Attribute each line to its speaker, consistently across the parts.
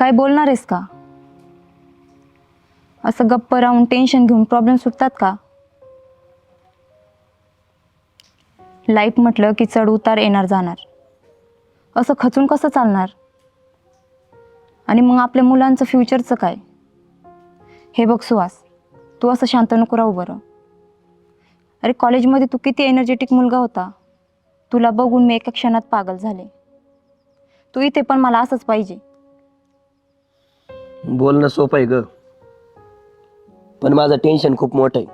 Speaker 1: काय बोलणार आहेस का? असं गप्प राहून टेन्शन घेऊन प्रॉब्लेम सुटतात का? लाईफ म्हटलं की चढ उतार येणार जाणार. असं खचून कसं चालणार? आणि मग आपल्या मुलांचं फ्युचरचं काय? हे बघ सुहास तू असं शांत नको राहू बरं. अरे कॉलेजमध्ये तू किती एनर्जेटिक मुलगा होता. तुला बघून मी एका क्षणात पागल झाले. तू इथे पण मला असंच पाहिजे.
Speaker 2: बोलणं सोपं आहे ग. पण माझं टेन्शन खूप मोठं आहे.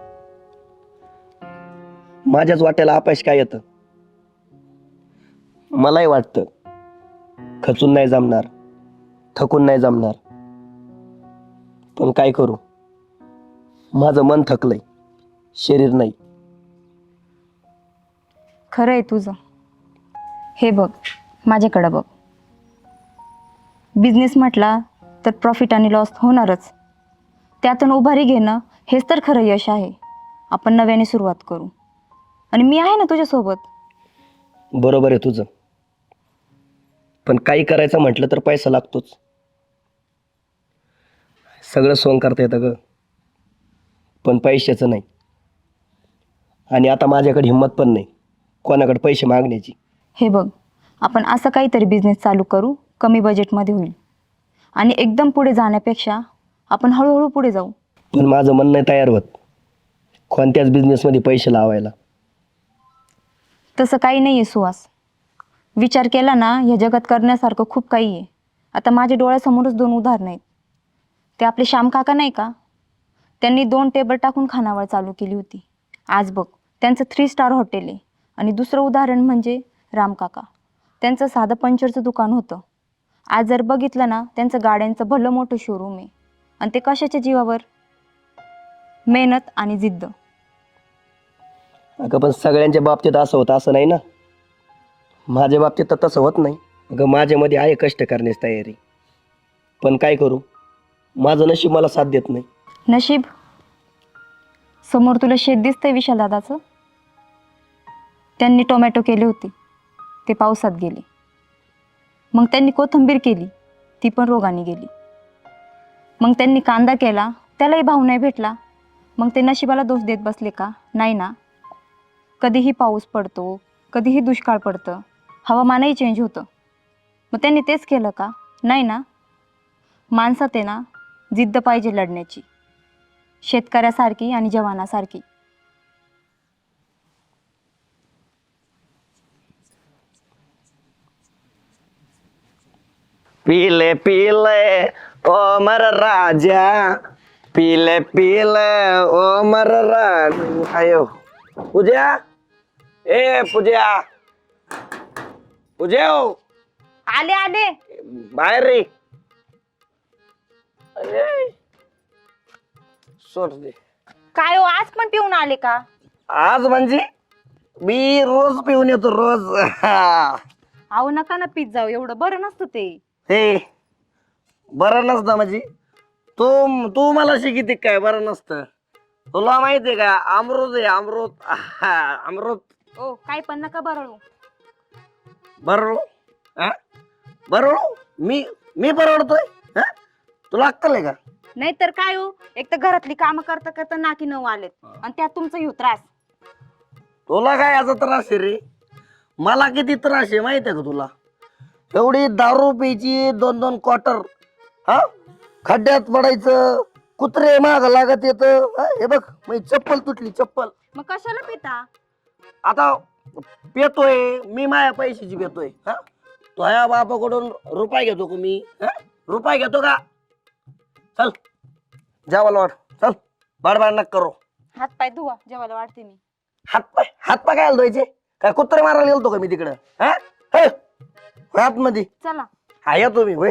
Speaker 2: माझ्याच वाट्याला अपयश काय येतं? मलाही वाटतं खचून नाही जमणार थकून नाही जमणार. पण काय करू? माझं मन थकलंय शरीर नाही.
Speaker 1: खरं आहे तुझं. हे बघ माझ्याकडं बघ. बिझनेस म्हटला तर प्रॉफिट आणि लॉस होणारच. त्यातून उभारी घेणं हेच तर खरं यश आहे. आपण नव्याने सुरुवात करू. आणि मी आहे ना तुझ्यासोबत?
Speaker 2: बरोबर आहे तुझं. पण काही करायचं म्हटलं तर पैसा लागतोच. सगळं सोंग करता येतं ग. पण पैशाचं नाही. आणि आता माझ्याकडे हिंमत पण नाही. कोणाकडे पैसे मागण्याची.
Speaker 1: हे बघ आपण असं काहीतरी बिझनेस चालू करू. कमी बजेटमध्ये होईल. आणि एकदम पुढे जाण्यापेक्षा आपण हळूहळू पुढे जाऊ.
Speaker 2: पण माझं मन नाही तयार होत. कोणत्याच बिझनेसमध्ये पैसे लावायला.
Speaker 1: तसं काही नाही आहे सुहास. विचार केला ना या जगात करण्यासारखं खूप काही आहे आता माझ्या डोळ्यासमोरच दोन उदाहरणं आहेत. ते आपले श्याम काका नाही का? त्यांनी दोन टेबल टाकून खानावळ चालू केली होती. आज बघ त्यांचं थ्री स्टार हॉटेल आहे. आणि दुसरं उदाहरण म्हणजे राम काका. त्यांचं साधं पंचरचं दुकान होतं. आज जर बघितलं ना त्यांचं गाड्यांचं भलं मोठं शोरूम आहे. आणि ते कशाच्या जीवावर? मेहनत आणि जिद्द.
Speaker 2: अगं पण सगळ्यांच्या बाबतीत असं होतं असं नाही ना? माझ्या बाबतीत तर तसं होत नाही. अगं माझ्यामध्ये आहे कष्ट करण्याची तयारी. पण काय करू? माझं नशीब मला साथ देत नाही.
Speaker 1: नशीब? समोर तुला शेत दिसतंय विशाल दादाचं? त्यांनी टोमॅटो केले होते. ते पावसात गेले. मग त्यांनी कोथंबीर केली. ती पण रोगाने गेली. मग त्यांनी कांदा केला. त्यालाही भाव नाही भेटला. मग ते नशिबाला दोष देत बसले का? नाही ना. कधीही पाऊस पडतो. कधीही दुष्काळ पडतं. हवामानही चेंज होतं. मग त्यांनी तेच केलं का? नाही ना. माणसात आहे ना जिद्द पाहिजे लढण्याची. शेतकऱ्यासारखी आणि जवानासारखी.
Speaker 2: पीले पीले ओ मर राजा। पीले पीले ओ मर राजा। आयो। पूजा? ए पूजा। पूजा हो।
Speaker 1: आले आले।
Speaker 2: बाहेर रे। अरे। सोड दे।
Speaker 1: काय हो आज पण पिऊन आले का?
Speaker 2: आज म्हणजे मी रोज पिऊन येतो रोज.
Speaker 1: अहो नका ना पित जाऊ एवढं बरं नसतं ते.
Speaker 2: हे बरं नसतं म्हणजे. तू तू मला शिकित काय बरं नसतं. तुला माहितीये का अमृत आहे अमृत आहा, अमृत.
Speaker 1: ओ काय पण नका बरळू.
Speaker 2: बरं हा? बरं मी मी परवडतोय? हा? तुला अक्कल आहे का?
Speaker 1: नाहीतर काय हो एक तर घरातली कामं करता करता नाकी नऊ आलेत आणि त्यात तुमचा येऊ त्रास.
Speaker 2: तुला काय याचा त्रास आहे रे? मला किती त्रास आहे माहिती आहे का तुला? एवढी दारू प्यायची दोन दोन क्वार्टर हा? खड्ड्यात पडायचं कुत्रे माग लागत येत. हे बघ माझी चप्पल तुटली चप्पल.
Speaker 1: मग कशाला पिता?
Speaker 2: आता पेतोय मी माझ्या पैशाची पेतोय. हा? तो ह्या बापाकडून रुपये घेतो का मी? हा? रुपये घेतो का? चल. जेवायला वाट चल. बाडबाड नका करू.
Speaker 1: हात पाय धुवा जेवायला वाढते मी.
Speaker 2: हातपाय हातपाय काय धुवायचे काय कुत्रे मारायला गेलतो का मी तिकडं? हा? हे, आतमध्ये
Speaker 1: चला.
Speaker 2: हा येतो मी होय.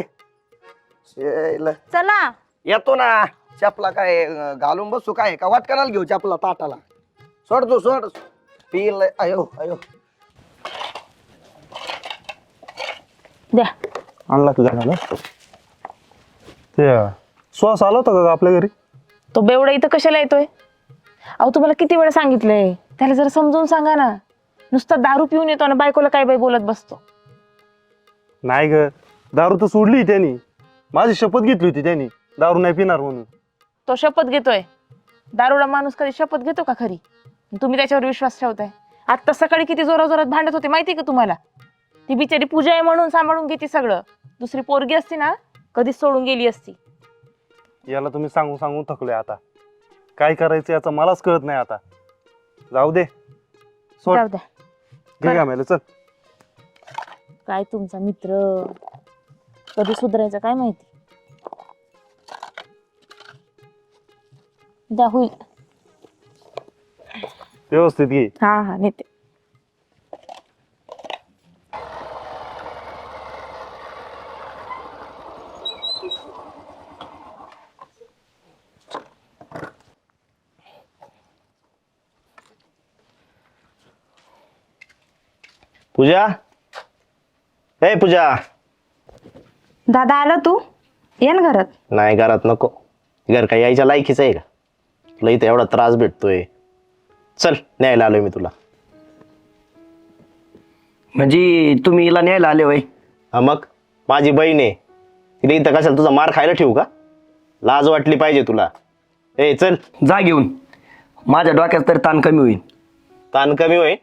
Speaker 2: शेला.
Speaker 1: चला.
Speaker 2: येतो ना. चपला काय अं, घालून बसू काय? का वाटकणाला घेऊ चपला ताटाला? सोड तू सोड. पिल अयो अयो.
Speaker 1: द्या.
Speaker 3: आणला तुझ्या घराला ते श्वास आला होता का आपल्या घरी?
Speaker 4: तो बेवडा इथं कशाला येतोय? अहो तुम्हाला किती वेळा सांगितलंय? त्याला जरा समजून सांगा ना. नुसता दारू पिऊन येतो आणि बायकोला काय बाई बोलत बसतो?
Speaker 3: नाही ग. दारू तर सोडली त्यांनी. माझी शपथ घेतली होती त्यांनी दारू नाही पिणार म्हणून.
Speaker 4: तो शपथ घेतोय. दारुडा माणूस कधी शपथ घेतो का खरी? तुम्ही त्याच्यावर विश्वास ठेवताय. आता सकाळी किती जोरा जोरात भांडत होते माहिती का तुम्हाला? ती बिचारी पूजा आहे म्हणून सांभाळून घेते सगळं. दुसरी पोरगी असती ना कधीच सोडून गेली असती.
Speaker 3: याला तुम्ही सांगून सांगून थकलोय आता. काय करायचं याचं मलाच कळत नाही आता. जाऊ दे. सोड.
Speaker 4: जाऊ द्या
Speaker 3: घे घामायला चल.
Speaker 4: काय तुमचा मित्र? कधी सुधारायचं काय माहिती? द्या होईल.
Speaker 3: व्यवस्थित घे.
Speaker 4: हा हा नेते.
Speaker 5: पूजा? ए पूजा.
Speaker 1: दादा आला तू? ये ना घरात.
Speaker 5: नाही घरात नको. घर काय यायच्या लायकीच आहे का? तुला इथे एवढा त्रास भेटतोय. चल न्यायला आलोय मी तुला.
Speaker 2: म्हणजे तुम्ही हिला न्यायला आले वय
Speaker 5: हा मग? माझी बहीण आहे. तिला इथं कशाला तुझा मार खायला ठेवू का? लाज वाटली पाहिजे तुला. ए चल.
Speaker 2: जा घेऊन. माझ्या डोक्यात तरी ताण कमी होईल.
Speaker 5: ताण कमी ए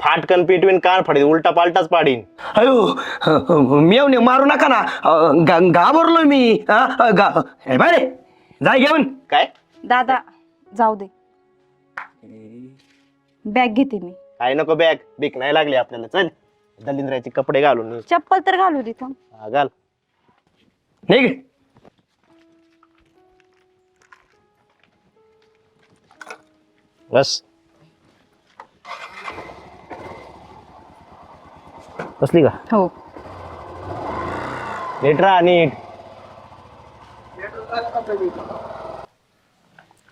Speaker 5: फाटकन पिटवीन कान फाडीन उलटा पालटाच पाडीन
Speaker 2: अयो मेवणे मारू नका ना अ, घाबरलोय मी हा, अ, गा- हे जाय घेऊन
Speaker 5: काय
Speaker 1: दादा जाऊ दे बॅग घेते मी
Speaker 5: काय नको बॅग बीक नाही लागली आपल्याला चल दलिंद्राचे कपडे घालून ये.
Speaker 1: चप्पल तर घालू तिथं
Speaker 5: हा, घाल
Speaker 2: निघ
Speaker 5: बस बसली का?
Speaker 1: हो.
Speaker 5: नीट राहा नीट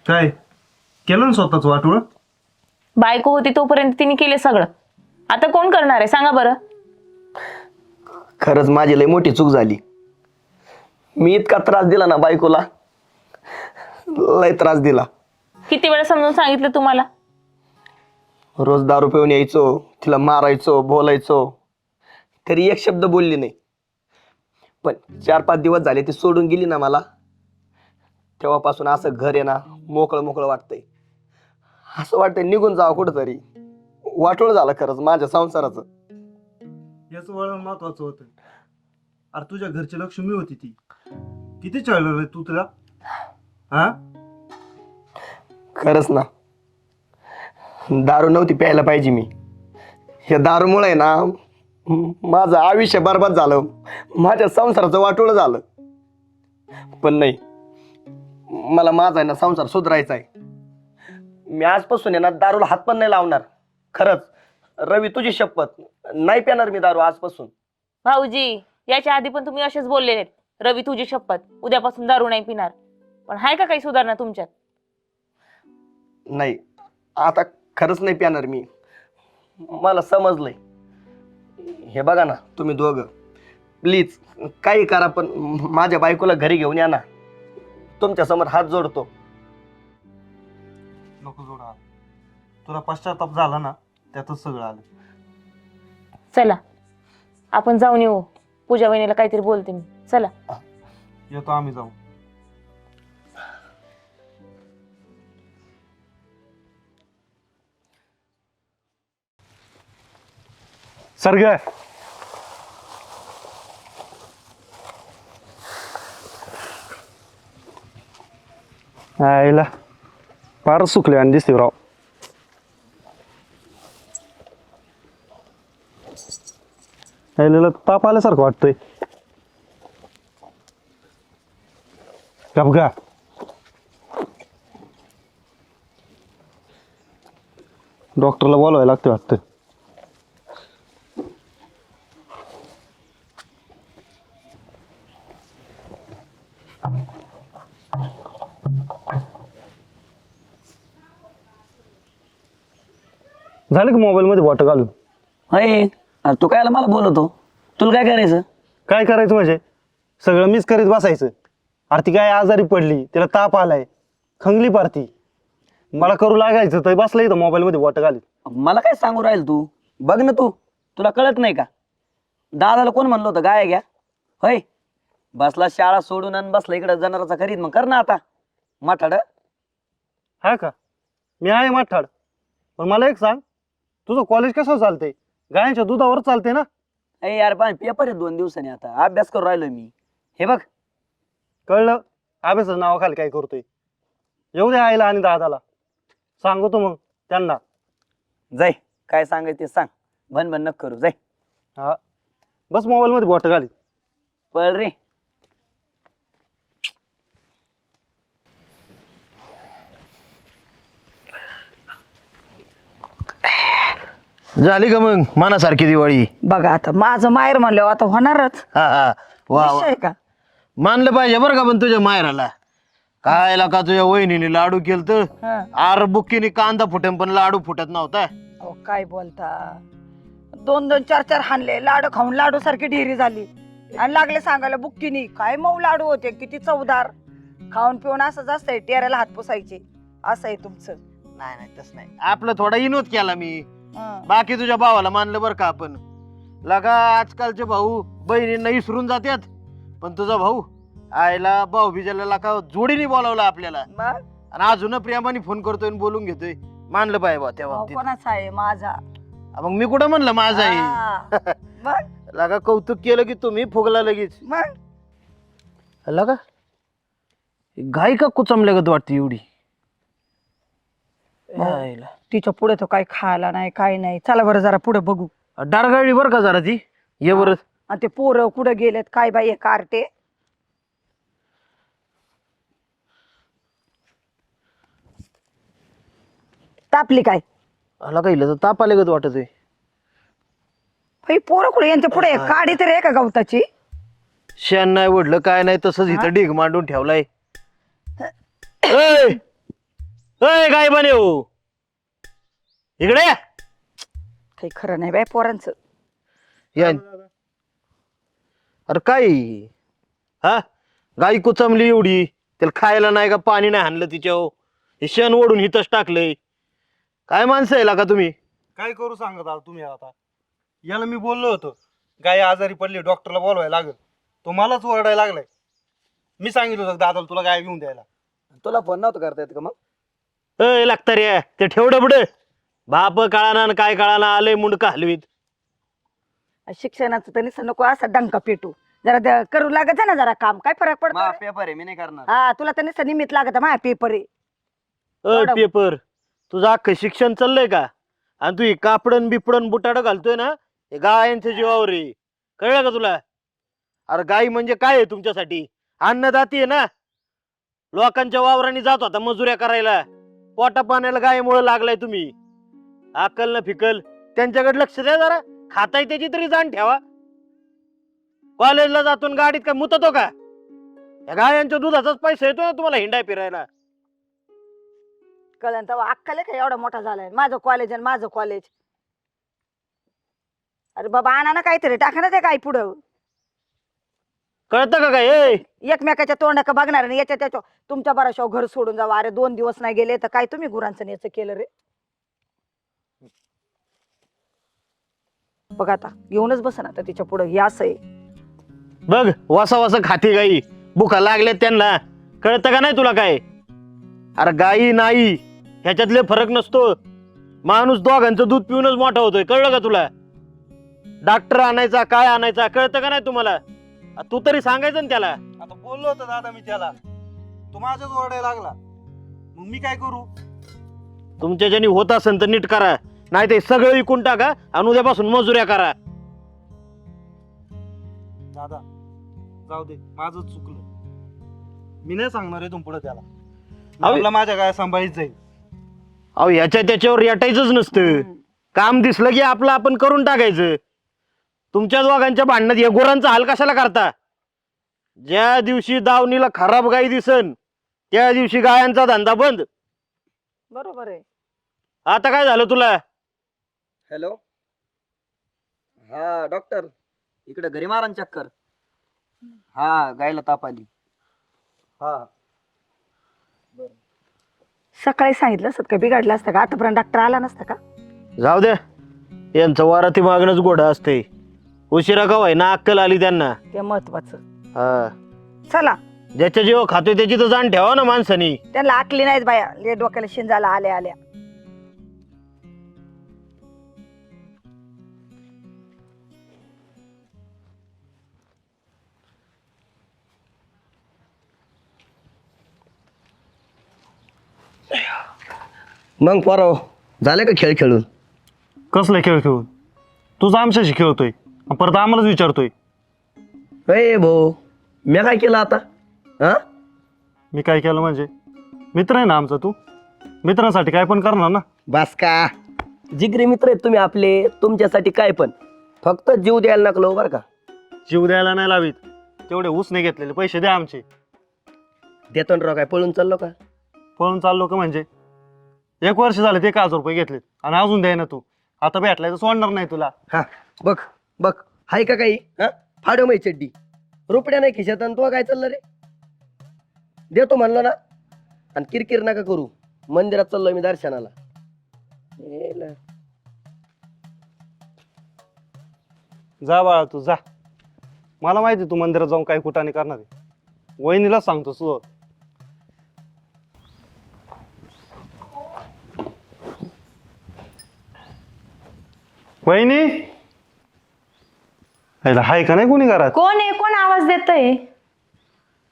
Speaker 3: काय? केलं ना स्वतःच वाटोळ?
Speaker 4: बायको होती तोपर्यंत तिने केले सगळं. आता कोण करणार आहे? सांगा बरं.
Speaker 2: खरंच माझी लय मोठी चूक झाली. मी इतका त्रास दिला ना बायकोला. लय त्रास दिला.
Speaker 4: किती वेळा समजून सांगितलं तुम्हाला?
Speaker 2: रोज दारू पिऊन यायचो तिला मारायचो बोलायचो. तरी एक शब्द बोलली नाही. पण चार पाच दिवस झाले ती सोडून गेली ना मला. तेव्हापासून असं घर आहे ना मोकळं मोकळं वाटतंय. असं वाटतंय निघून जावं कुठंतरी. वाटोळ झालं खरंच माझ्या संसाराचं.
Speaker 3: याच वळण महत्वाचं होतं. अरे तुझ्या घरची लक्ष्मी होती ती. किती चळलं रे तू तुला? हा?
Speaker 2: खरंच ना. दारू नव्हती प्यायला पाहिजे मी. या दारूमुळे ना माझं आयुष्य बरबाद झालं. माझ्या संसाराचं वाटोळं झालं. पण नाही मला माझा आहे ना संसार सुधारायचा आहे. मी आजपासून आहे ना दारूला हात पण नाही लावणार. खरंच रवी तुझी शपथ. नाही पिणार मी दारू आजपासून.
Speaker 4: भाऊजी याच्या आधी पण तुम्ही असेच बोललेले रवी तुझी शपथ. उद्यापासून दारू नाही पिणार. पण आहे का काही सुधारणा तुमच्यात?
Speaker 2: नाही आता खरंच नाही पिणार मी. मला समजलंय. हे बघा ना तुम्ही दोघं. प्लीज काही करा पण माझ्या बायकोला घरी घेऊन या ना. तुमच्यासमोर हात जोडतो.
Speaker 3: नको जोडा तुला पश्चाताप झाला ना त्यातच सगळं आलं.
Speaker 4: चला आपण जाऊन येऊ. पूजा वहिनीला काहीतरी बोलते मी. चला.
Speaker 3: येतो आम्ही जाऊ सर्ग. आईला फार सुकले आणि दिसते राव. आईला ताप आल्यासारखं वाटतंय. गपगा डॉक्टरला बोलवायला लागते वाटतं. झालं का मोबाईलमध्ये बॉट घालून?
Speaker 2: अरे तू काय मला बोलवतो? तुला काय करायचं?
Speaker 3: काय करायचं म्हणजे? सगळं मीच करीत बसायचं. अरे ती काय आजारी पडली तिला ताप आलाय खंगली पारती. मला करू लागायचं तर बसलं इथं मोबाईलमध्ये बॉट घालीत
Speaker 2: मला काय सांगू राहील तू? बघ ना तू. तुला कळत नाही का? दादाला कोण म्हणलं होतं? गाय घ्या. होय. बसला शाळा सोडून आणि बसला इकडे जनावराचा खरीद. मग कर ना आता. माठाड.
Speaker 3: हा का? मी आहे माठाड. पण मला एक सांग. तुझं कॉलेज कसं चालतंय? गायांच्या दुधावर चालते ना?
Speaker 2: ए यार पण पेपर आहे दोन दिवसांनी आता. अभ्यास करून राहिलो मी. हे बघ.
Speaker 3: कळलं? अभ्यासाचं नावाखाली काय करतोय? येऊ दे आईला आणि दादाला. सांगतो मग त्यांना.
Speaker 2: जाय काय सांगायचं ते सांग. भन भन नक करू जाय.
Speaker 3: हा. बस मोबाईलमध्ये बोट घाली
Speaker 2: पळ रे.
Speaker 5: झाली का मग मनासारखी दिवाळी?
Speaker 6: बघा आता माझं माहेर म्हणल्यावर आता होणारच.
Speaker 5: हा हा. वा वा.
Speaker 6: विषय का?
Speaker 5: मानलं पाहिजे बरं का पण तुझ्या मायराला काय का तुझ्या वहिनीने लाडू केलं तर
Speaker 6: हं.
Speaker 5: आर बुक्कीने कांदा फुटन पण लाडू फुटत नव्हता.
Speaker 6: अहो काय बोलता? दोन दोन चार चार हाणले. लाडू खाऊन लाडू सारखी ढेरी झाली. आणि लागले सांगायला बुक्कीनी काय मऊ लाडू होते किती चवदार. खाऊन पिऊन असंच असतंय टेऱ्याला हात पुसायचे. असं आहे तुमचं.
Speaker 5: नाही नाही तस नाही. आपलं थोडा विनोद केला मी.
Speaker 6: हं.
Speaker 5: बाकी तुझ्या भावाला मानलं बरं का आपण. लगा आजकालचे भाऊ बहिणींना इसरून जातात पण तुझा भाऊ आईला भाऊ बिजाला का जोडीने बोलावलं आपल्याला.
Speaker 6: मग?
Speaker 5: आणि अजून प्रेमाने फोन करतोय आणि बोलून घेतोय. मानलं पाहिजे बा त्या
Speaker 6: भाऊ
Speaker 5: बाबतीत
Speaker 6: कोणाचा आहे? माझा.
Speaker 5: मग मी कुठं म्हणलं माझा आहे?
Speaker 6: हा. मग?
Speaker 5: लगा कौतुक केलं की तुम्ही फुगला लगेच.
Speaker 6: मग?
Speaker 5: लगा गाय का कुचमल्यागत वाटते एवढी? यायला.
Speaker 6: तिच्या पुढे तो काही खायला नाही काय नाही. चला बरं जरा पुढे बघू.
Speaker 5: डारगाळली बरं का जरा ती? ये बरं.
Speaker 6: आणि ते पोरं कुठे गेलेत? काय बाई हे कार्टे? तापली काय?
Speaker 5: आला का तर ताप आल्यागत वाटतोय?
Speaker 6: बाई पोरं कुठे? यांच्या पुढे काडी तर आहे का गवताची?
Speaker 5: शेण नाही ओढलं काय नाही तसंच इथं ढीग मांडून ठेवलाय! ऐ, काय बने हो? इकडे या.
Speaker 6: काही खरं नाही बाई पोरांचं.
Speaker 5: या. अरे काय? हा? गाई कुचमली एवढी. त्याला खायला नाही का पाणी नाही आणलं तिच्यावर हे? शेण ओढून हिथंच टाकलंय. काय माणसं आहे का तुम्ही?
Speaker 3: काय करू सांगत आहात तुम्ही आता? याला मी बोललो होतो. गाय आजारी पडली डॉक्टरला बोलवायला लागल. तो मलाच ओरडायला लागलाय. मी सांगितलं होतं दादाला तुला गाय घेऊन द्यायला.
Speaker 2: तुला फोन नव्हतं करता येत का मग?
Speaker 5: अय लागतं रे. ते ठेव डबड. बाप कळाना आणि काय कळाना आलंय मुंडका हलवीत.
Speaker 6: शिक्षणाचं तर नको असा डंका पेटू. जरा द- करू लागत ना जरा काम. काय फरक पडतो रे?
Speaker 2: पेपर आहे मी नाही करणार.
Speaker 6: हा तुला तर निसं निमित्त लागत माझ्या पेपर आहे. मॅडम.
Speaker 5: पेपर तुझं अख्खं शिक्षण चाललंय का? आणि तू ही कापडन बिपडन बुटाड घालतोय ना हे गायांच्या जीवावर आहे. कळलं का तुला? अरे गाय म्हणजे काय आहे तुमच्यासाठी? अन्नदाती आहे ना? लोकांच्या वावराने जात होता मजुऱ्या करायला. पोटा पाण्याला गायमुळे लागलाय तुम्ही. अक्कल ना फिकल. त्यांच्याकडे लक्ष द्या जरा. खाताय त्याची तरी जाण ठेवा. कॉलेजला जातून गाडीत काय मुततो का? या गायांच्या दुधाचाच पैसा येतो ना तुम्हाला हिंडाय फिरायला.
Speaker 6: कळण तेव्हा अक्कल आहे का एवढा मोठा झालाय? माझं कॉलेज आणि माझं कॉलेज. अरे बाबा आणा ना काहीतरी. टाका ना ते काय पुढं.
Speaker 5: कळतं का काय? ए!
Speaker 6: एकमेकाच्या तोंडाक बघणार आणि याच्या त्याच्या तुमच्या बराशा घर सोडून जावं. अरे दोन दिवस नाही गेले तर काय तुम्ही गुरांचं याचं केलं रे? बघ आता घेऊनच बस ना आता तिच्या पुढं. हे असं आहे.
Speaker 5: बघ वासा वासा खाती गाई. भुका लागल्या त्यांना. कळतं का नाही तुला काय? अरे गाई नाही. ह्याच्यातले फरक नसतो. माणूस दोघांचं दूध पिऊनच मोठा होतोय. कळलं का तुला? डॉक्टर आणायचा काय आणायचा कळतं का नाही तुम्हाला? आ, तू तरी सांगायचं ना त्याला.
Speaker 3: आता बोललो होतो दादा मी त्याला. तो माझ्याच ओरडायला लागला. मग मी काय करू?
Speaker 5: तुमच्या ज्यानी होत असेल तर नीट करा. नाही ते सगळं विकून टाका आणि उद्यापासून मजुऱ्या करा.
Speaker 3: दादा जाऊ दे. माझं चुकलं. मी नाही सांगणार आहे तुम पुढे त्याला
Speaker 5: अहो-
Speaker 3: आपला माझ्या काय सांभाळीत जाईल.
Speaker 5: अहो ह्याच्या त्याच्यावर याटायचंच नसतं. काम दिसलं की आपलं आपण करून टाकायचं. तुमच्या दोघांच्या भांडणात या गुरांचा हाल कशाला करता? ज्या दिवशी दावणीला खराब गाई दिसन त्या दिवशी गायांचा धंदा बंद.
Speaker 6: बरोबर आहे.
Speaker 5: आता काय झालं तुला?
Speaker 2: हॅलो? हा डॉक्टर इकडे घरी मारा ना चक्कर. हा गायला ताप आली.
Speaker 3: हा.
Speaker 6: सकाळी सांगितलं असत का? बिघडलं असतं का? आतापर्यंत डॉक्टर आला नसता का?
Speaker 5: जाऊ द्या. यांचं वाराती मागणंच गोडा असते उशिरा का ना अक्कल आली त्यांना.
Speaker 6: ते महत्वाचं.
Speaker 5: हा.
Speaker 6: चला.
Speaker 5: ज्याच्या जीव खातोय त्याची तर जाण ठेवा ना माणसानी.
Speaker 6: त्यांना आकली नाहीत बाया. ले डोक्याला शिंजाला आल्या आल्या.
Speaker 2: मग पोराव झाले का खेळ खेळून?
Speaker 3: कसलं खेळ खेळून? तुझा आमच्याशी खेळतोय. परत आम्हालाच विचारतोय.
Speaker 2: अय भाऊ मी काय केलं आता? हा?
Speaker 3: मी काय केलं म्हणजे? मित्र आहे ना आमचा तू? मित्रांसाठी काय पण करणार ना?
Speaker 2: बस का? जिगरी मित्र आहेत तुम्ही आपले तुमच्यासाठी काय पण. फक्त जीव द्यायला नकलो बरं का.
Speaker 3: जीव द्यायला नाही लावीत. तेवढे उसने घेतलेले पैसे द्या आमचे.
Speaker 2: देतो ना राव काय पळून चाललो का?
Speaker 3: पळून चाललो का म्हणजे? एक वर्ष झाले ते एक हजार रुपये घेतलेत. आणि अजून द्याय ना तू. आता भेटलाय तर सोडणार नाही तुला.
Speaker 2: हा बघ. बघ हाय का काही? हा? फाडो माही चड्डी. रुपड्या नाही खिशात आणि तो काय चाललं रे? देतो म्हणलं ना. आणि किरकिर नका करू. मंदिरात चाललोय मी दर्शनाला.
Speaker 3: जा बाळा तू जा. मला माहिती आहे तू मंदिरात जाऊन काही कुठाने करणार आहे. वहिनीलाच सांगतो तू वहिनी? हाय का नाही कोणी घरात?
Speaker 1: कोण आहे? कोण आवाज देतोय?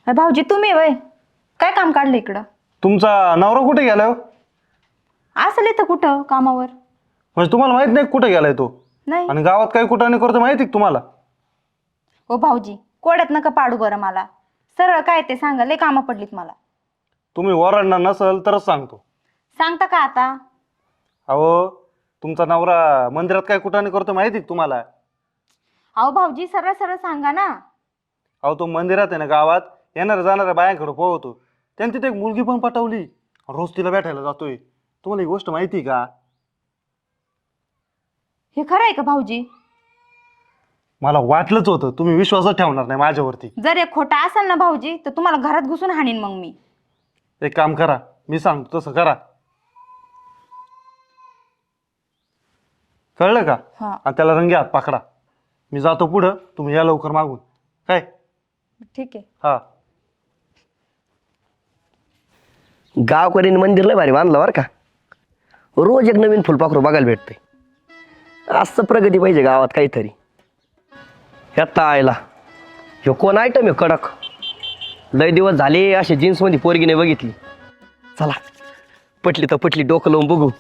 Speaker 1: अरे भाऊजी तुम्ही वय? काय काम काढलं इकडं?
Speaker 3: तुमचा नवरा कुठे गेलाय हो?
Speaker 1: असेल इथं कुठं कामावर?
Speaker 3: म्हणजे तुम्हाला माहीत नाही कुठे गेलाय तो?
Speaker 1: नाही.
Speaker 3: आणि गावात काही कुठाने करतो माहिती का तुम्हाला?
Speaker 1: हो भाऊजी कोड्यात नका पाडू बरं मला. सरळ काय ते सांगा लय कामं पडलीत मला.
Speaker 3: तुम्ही ओरडणार नसल तरच सांगतो.
Speaker 1: सांगता का आता?
Speaker 3: अहो तुमचा नवरा मंदिरात काय कुठाने करतो माहिती आहे का तुम्हाला?
Speaker 1: अहो भाऊजी सरळ सरळ सांगा ना.
Speaker 3: अहो तो मंदिरात आहे ना गावात येणाऱ्या जाणाऱ्या बायांकडे पोहतो. त्यांनी तिथे एक मुलगी पण पटवली. रोज तिला भेटायला जातोय. तुम्हाला ही गोष्ट माहिती आहे का?
Speaker 1: हे खरं आहे का भाऊजी?
Speaker 3: मला वाटलंच होतं. तुम्ही विश्वासच ठेवणार नाही माझ्यावरती.
Speaker 1: जर एक खोटा असेल ना भाऊजी तर तुम्हाला घरात घुसून हाणीन मग मी.
Speaker 3: एक काम करा. मी सांगतो तसं करा. कळलं का?
Speaker 1: हा.
Speaker 3: आणि त्याला रंगे हात पकडा. मी जातो पुढं तुम्ही या लवकर मागून. काय?
Speaker 1: ठीक आहे.
Speaker 3: हा.
Speaker 2: गावकरीने मंदिर लय भारी बांधलं बरं का. रोज एक नवीन फुलपाखरू बघायला भेटते असं प्रगती पाहिजे गावात काहीतरी. येता आयला. ह्यो कोण आयटम आहे कडक? लय दिवस झाले असे जीन्समध्ये पोरगीने बघितली. चला पटली तर पटली डोकं लावून बघू.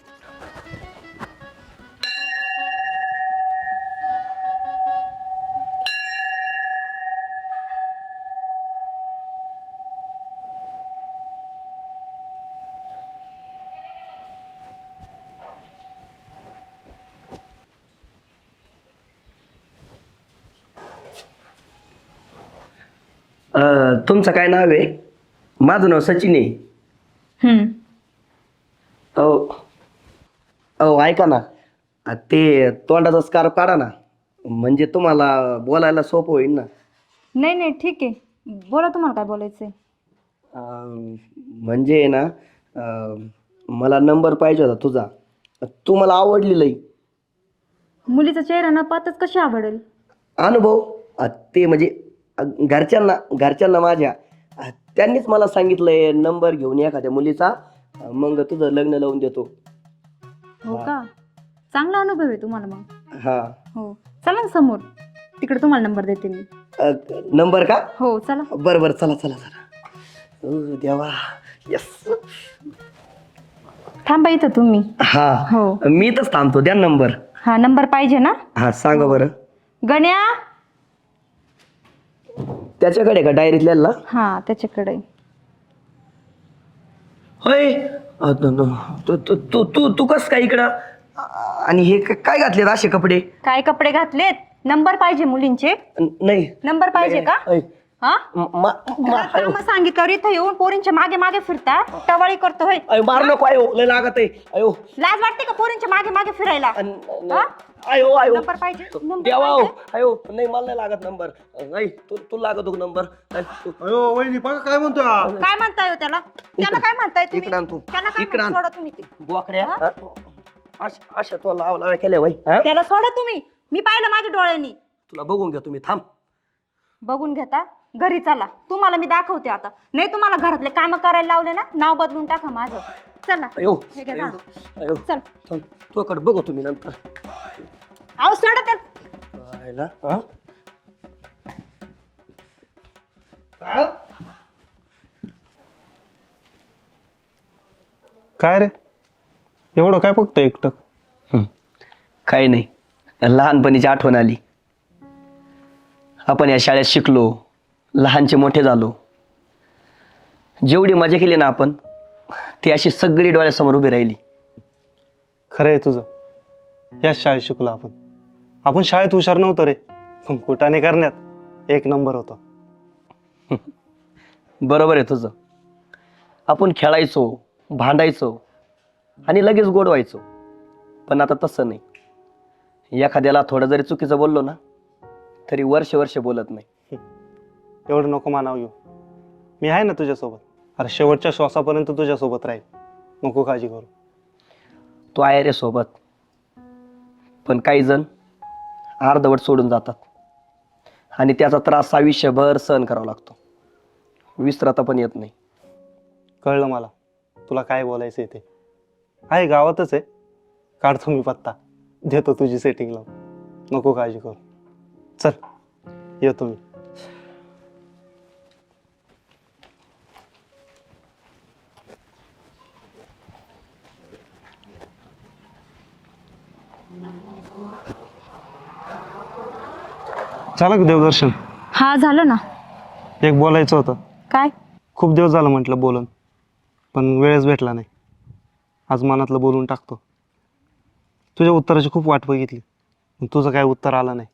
Speaker 2: तुमचं काय नाव आहे? माझं नाव सचिन आहे.
Speaker 1: हम्म.
Speaker 2: अहो अहो ऐका ना. आ, ते तोंडाचा स्कार्फ काढा ना. म्हणजे तुम्हाला बोलायला सोपं होईल ना.
Speaker 1: नाही नाही ठीक आहे. बोला तुम्हाला काय बोलायचंय.
Speaker 2: अं, म्हणजे आहे ना अं, मला नंबर पाहिजे होता तुझा. तू मला आवडली लई.
Speaker 1: मुलीचा चेहरा ना पातच कशी आवडेल?
Speaker 2: अनुभव? अं, ते म्हणजे घरच्यांना घरच्यांना माझ्या त्यांनीच मला सांगितलंय नंबर घेऊन एखाद्या मुलीचा मग तुझं लग्न लावून देतो.
Speaker 1: हो का? चांगला अनुभव आहे तुम्हाला मग.
Speaker 2: हा.
Speaker 1: हो. चला ना समोर. तिकडे तुम्हाला नंबर देते मी.
Speaker 2: अं, नंबर का?
Speaker 1: हो चला.
Speaker 2: बरं बरं चला चला चला. ओ, देवा. यस
Speaker 1: थांबा इथं तुम्ही.
Speaker 2: हा.
Speaker 1: हो.
Speaker 2: मी तर थांबतो. द्या नंबर
Speaker 1: हा नंबर पाहिजे ना?
Speaker 2: हा सांगा बरं.
Speaker 1: गण्या
Speaker 2: त्याच्याकडे का डायरीत लिहायला?
Speaker 1: हा त्याच्याकडे
Speaker 2: होय? अ, तू तू तू तू तू कस काय इकडं? अ, आणि हे क- काय घातलेत असे कपडे?
Speaker 1: काय कपडे घातलेत? नंबर पाहिजे मुलींचे.
Speaker 2: न- नाही.
Speaker 1: नंबर पाहिजे का? हा?
Speaker 2: म- मा- मा-
Speaker 1: घरात कामं सांगितल्यावर इथं येऊन पोरींच्या मागे मागे फिरता. टवाळी करतो होय
Speaker 2: अयो, मार नको आयो लय लागत आहे. अयो.
Speaker 1: लाज वाटते का पोरींच्या मागे मागे फिरायला?
Speaker 2: अन- न-
Speaker 1: हा?
Speaker 2: आयो आयो
Speaker 1: नंबर पाहिजे नंबर
Speaker 2: देवा हो.
Speaker 1: पाहिजे?
Speaker 2: अयो नाही मला नाही लागत नंबर नाही तू तू लागत हो नंबर नाही, तू-
Speaker 3: अयो वहिनी बघा काय म्हणतो हा.
Speaker 1: काय म्हणताय हो त्याला त्याला काय म्हणताय तुम्ही
Speaker 2: इकडं आण तू.
Speaker 1: त्याला काय
Speaker 2: इकडं आण.
Speaker 1: म्हणताय? सोडा तुम्ही ते.
Speaker 2: बोकड्या हा? अशा अशा तो लाव लाव केल्या वय हा?
Speaker 1: त्याला सोडा तुम्ही मी पाहिलं माझ्या डोळ्यांनी
Speaker 2: तुला बघून घ्या तुम्ही थांब
Speaker 1: बघून घेता घरी चला तुम्हाला मी दाखवते आता नाही तुम्हाला घरातले कामं करायला लावले ना नाव बदलून टाका माझं चला.
Speaker 7: अयो
Speaker 1: हे घ्या
Speaker 7: अयो,
Speaker 1: झाडू.
Speaker 7: अयो.
Speaker 1: चल.
Speaker 7: चल तुझ्याकडे बघू तुम्ही नंतर.
Speaker 1: सोडा त्या
Speaker 7: पाहायला, हा?
Speaker 3: काय रे? एवढं काय फक्त एकटक
Speaker 2: काही नाही. लहानपणीची आठवण आली. आपण या शाळेत शिकलो. लहानचे मोठे झालो. जेवढी मजा केली ना आपण ती अशी सगळी डोळ्यासमोर उभी राहिली.
Speaker 3: खरं आहे तुझं. याच शाळेत शिकलो आपण. आपण शाळेत हुशार नव्हतो रे. पण कुटाने करण्यात एक नंबर होतो.
Speaker 2: बरोबर आहे तुझं. आपण खेळायचो भांडायचो आणि लगेच गोड व्हायचो. पण आता तसं नाही. एखाद्याला थोडं जरी चुकीचं बोललो ना तरी वर्ष वर्ष बोलत नाही.
Speaker 3: एवढं नको मानाव घेऊ. मी आहे ना तुझ्यासोबत. अरे शेवटच्या श्वासापर्यंत तुझ्यासोबत राहील. नको काळजी करू.
Speaker 2: तो आहे रे सोबत. पण काही जण अर्धवट सोडून जातात. आणि त्याचा त्रास आयुष्यभर सहन करावा लागतो. विसरता पण येत नाही.
Speaker 3: कळलं मला. तुला काय बोलायचं आहे ते? आहे गावातच आहे. काढतो मी पत्ता. देतो तुझी सेटिंग लावून. नको काळजी करू. चल येतो मी. झालं का देवदर्शन?
Speaker 1: हा झालं ना.
Speaker 3: एक बोलायचं होतं.
Speaker 1: काय?
Speaker 3: खूप दिवस झालं म्हटलं बोलून पण वेळच भेटला नाही. आज मनातलं बोलून टाकतो. तुझ्या उत्तराची खूप वाट बघितली. पण तुझं काय उत्तर आलं नाही.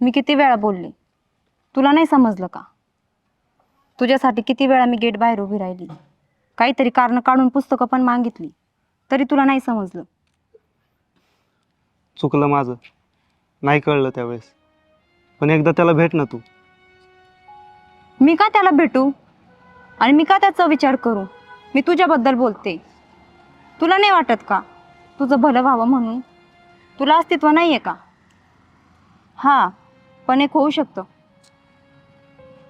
Speaker 1: मी किती वेळा बोलले? तुला नाही समजलं का? तुझ्यासाठी किती वेळा मी गेट बाहेर उभी राहिली? काहीतरी कारण काढून पुस्तकं पण मागितली. तरी तुला नाही समजलं.
Speaker 3: चुकलं माझं. नाही कळलं त्यावेळेस. पण एकदा त्याला भेट ना तू.
Speaker 1: मी का त्याला भेटू? आणि मी का त्याचा विचार करू? मी तुझ्याबद्दल बोलते. तुला नाही वाटत का? तुझं भलं व्हावं म्हणून? तुला अस्तित्व नाही आहे का? हां पण एक होऊ शकतं.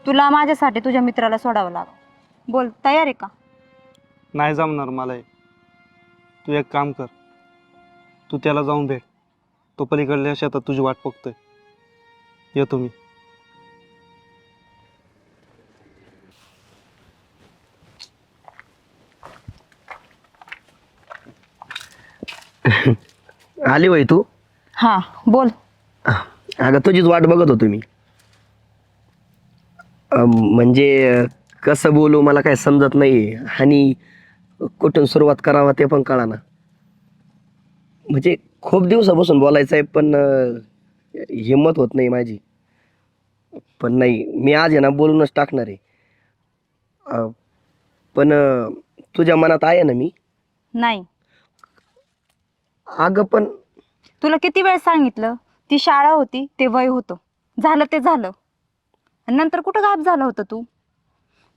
Speaker 1: तुला माझ्यासाठी तुझ्या मित्राला सोडावं लागं बोल तयार आहे का?
Speaker 3: नाही जमणार मला हे. तू एक काम कर. तू त्याला जाऊन भेट. तो पलीकडल्या शेतात तुझी वाट बघतोय. येतो मी
Speaker 2: आली वय तू?
Speaker 1: हां बोल.
Speaker 2: अगं तुझीच वाट बघत होतो मी. अं, म्हणजे कसं बोलू मला काय समजत नाही. आणि कुठून सुरुवात करावा ते पण कळाना. म्हणजे खूप दिवसापासून बोलायचं आहे पण अं, हिंमत होत नाही माझी. पण नाही मी आज आहे ना बोलूनच टाकणार आहे. पण तुझ्या मनात आहे ना मी?
Speaker 1: नाही.
Speaker 2: अगं पण
Speaker 1: तुला किती वेळ सांगितलं? ती शाळा होती ते वय होतं. झालं ते झालं. आणि नंतर कुठं गायब झालं होतं तू?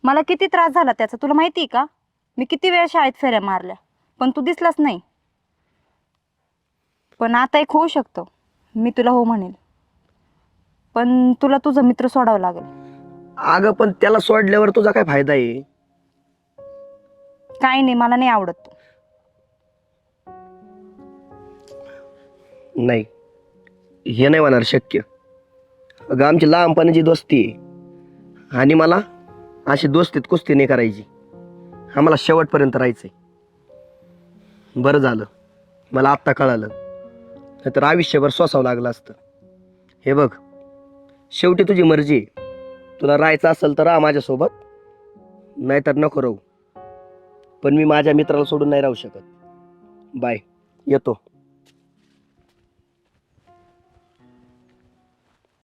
Speaker 1: मला किती त्रास झाला त्याचा तुला माहिती आहे का? मी किती वेळ शाळेत फेऱ्या मारल्या पण तू दिसलाच नाही. पण आता एक होऊ शकतं. मी तुला हो म्हणेल. पण तुला तुझा मित्र सोडावं लागेल.
Speaker 2: अगं पण त्याला सोडल्यावर तुझा काय फायदा आहे?
Speaker 1: काही नाही मला नाही आवडत तू.
Speaker 2: नाही हे नाही होणार शक्य. अगं आमची लहानपणाची दोस्ती आहे आणि मला अशी दोस्तीत कुस्ती नाही करायची. आम्हाला शेवटपर्यंत राहायचंय. बरं झालं. मला आत्ता कळालं. नाहीतर आयुष्यभर सोसावं लागलं असतं. हे बघ शेवटी तुझी मर्जी आहे. तुला राहायचं असेल तर राहा माझ्यासोबत. नाहीतर नको राहू. पण मी माझ्या मित्राला सोडून नाही राहू शकत. बाय येतो.